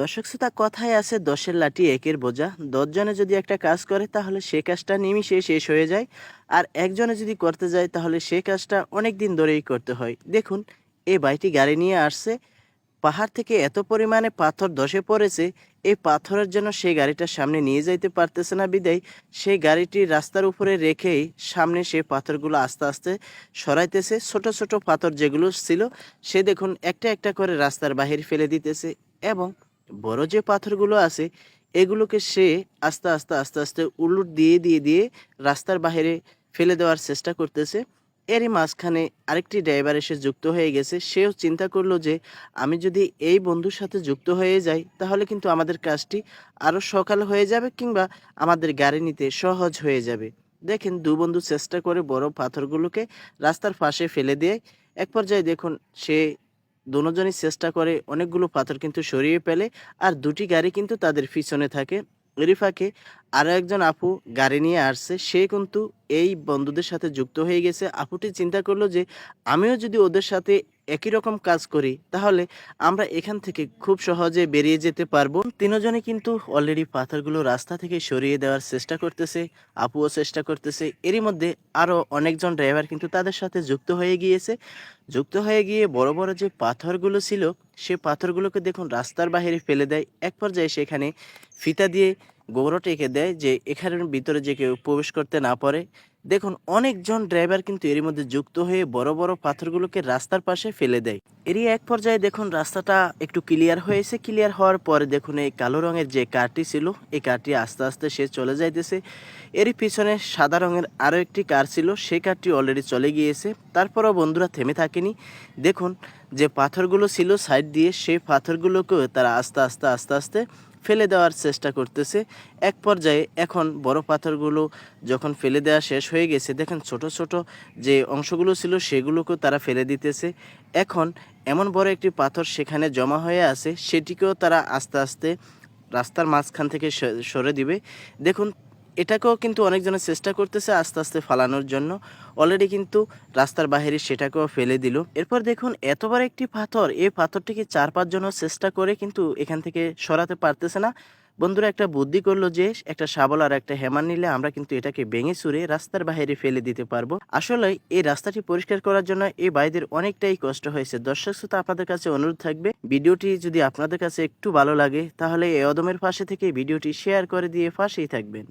দর্শক শ্রোতা, কথায় আছে, দশের লাঠি একের বোঝা। দশজনে যদি একটা কাজ করে, তাহলে সে কাজটা নিমিশে শেষ হয়ে যায়। আর একজনে যদি করতে যায়, তাহলে সে কাজটা অনেক দিন ধরেই করতে হয়। দেখুন এই বাইটি গাড়ি নিয়ে আসছে। পাহাড় থেকে এত পরিমাণে পাথর ধসে পড়েছে এই পাথরের জন্য সেই গাড়িটা সামনে নিয়ে যাইতে পারতেছে না বিদায়। সেই গাড়িটি রাস্তার উপরে রেখেই সামনে সেই পাথরগুলো আস্তে আস্তে সরাইতেছে। ছোট ছোট পাথর যেগুলো ছিল, সে দেখুন একটা একটা করে রাস্তার বাহির ফেলে দিতেছে এবং বড় যে পাথরগুলো আছে, এগুলোকে সে আস্তে আস্তে আস্তে আস্তে উলুট দিয়ে দিয়ে দিয়ে রাস্তার বাইরে ফেলে দেওয়ার চেষ্টা করতেছে। এরই মাঝখানে আরেকটি ড্রাইভার এসে যুক্ত হয়ে গেছে। সেও চিন্তা করল যে, আমি যদি এই বন্ধুর সাথে যুক্ত হয়ে যাই, তাহলে কিন্তু আমাদের কাজটি আরও সকাল হয়ে যাবে কিংবা আমাদের গাড়ি নিতে সহজ হয়ে যাবে। দেখেন, দু বন্ধু চেষ্টা করে বড় পাথরগুলোকে রাস্তার পাশে ফেলে দিয়ে। এক পর্যায়ে দেখুন, সে দুজনই চেষ্টা করে অনেকগুলো পাথর কিন্তু সরিয়ে ফেলে, আর দুটি গাড়ি কিন্তু তাদের পিছনে থাকে। এরই ফাঁকে আরও একজন আপু গাড়ি নিয়ে আসছে। সে কিন্তু এই বন্ধুদের সাথে যুক্ত হয়ে গেছে। আপুটি চিন্তা করল যে, আমিও যদি ওদের সাথে একই রকম কাজ করি, তাহলে আমরা এখান থেকে খুব সহজে বেরিয়ে যেতে পারব। তিনজনে কিন্তু অলরেডি পাথরগুলো রাস্তা থেকে সরিয়ে দেওয়ার চেষ্টা করতেছে, আপুও চেষ্টা করতেছে। এরই মধ্যে আরও অনেকজন ড্রাইভার কিন্তু তাদের সাথে যুক্ত হয়ে গিয়েছে। যুক্ত হয়ে গিয়ে বড় বড় যে পাথরগুলো ছিল সে পাথরগুলোকে দেখুন রাস্তার বাহিরে ফেলে দেয়। এক পর্যায়ে সেখানে ফিতা দিয়ে গোবরটা এঁকে দেয় যে এখানের ভিতরে যে কেউ প্রবেশ করতে না পারে। দেখুন, অনেকজন ড্রাইভার কিন্তু এর মধ্যে যুক্ত হয়ে বড় বড় পাথরগুলোকে রাস্তার পাশে ফেলে দেয়। এরই এক পর্যায়ে দেখুন, রাস্তাটা একটু ক্লিয়ার হয়েছে। ক্লিয়ার হওয়ার পরে দেখুন, এই কালো রঙের যে কারটি ছিল, এই কারটি আস্তে আস্তে সে চলে যাইতেছে। এরই পিছনে সাদা রঙের আরও একটি কার ছিল সেই কারটি অলরেডি চলে গিয়েছে। তারপরও বন্ধুরা থেমে থাকেনি। দেখুন, যে পাথরগুলো ছিল সাইড দিয়ে সেই পাথরগুলোকেও তারা আস্তে আস্তে আস্তে আস্তে ফেলে দেওয়ার চেষ্টা করতেছে। এক পর্যায়ে এখন বড় পাথরগুলো যখন ফেলে দেওয়া শেষ হয়ে গেছে, দেখেন ছোট ছোট যে অংশগুলো ছিল সেগুলোকেও তারা ফেলে দিতেছে। এখন এমন বড় একটি পাথর সেখানে জমা হয়ে আছে, সেটিকেও তারা আস্তে আস্তে রাস্তার মাঝখান থেকে সরে দিবে। দেখুন এটাকেও কিন্তু অনেকজনের চেষ্টা করতেছে আস্তে আস্তে ফালানোর জন্য। অলরেডি কিন্তু রাস্তার বাইরে সেটাকেও ফেলে দিল। এরপর দেখুন, এতবার একটি পাথর এই পাথরটিকে চার পাঁচজন চেষ্টা করে কিন্তু এখান থেকে সরাতে পারতেছে না। বন্ধুরা, একটা বুদ্ধি করল যে, একটা শাবল আর একটা হেমার নিলে আমরা কিন্তু এটাকে ভেঙে চুরে রাস্তার বাইরে ফেলে দিতে পারব। আসলে এই রাস্তাটি পরিষ্কার করার জন্য এই ভাইদের অনেকটাই কষ্ট হয়েছে। দর্শক শ্রোতা, আপনাদের কাছে অনুরোধ থাকবে, ভিডিওটি যদি আপনাদের কাছে একটু ভালো লাগে, তাহলে এই অদমের পাশে থেকে ভিডিওটি শেয়ার করে দিয়ে পাশেই থাকবেন।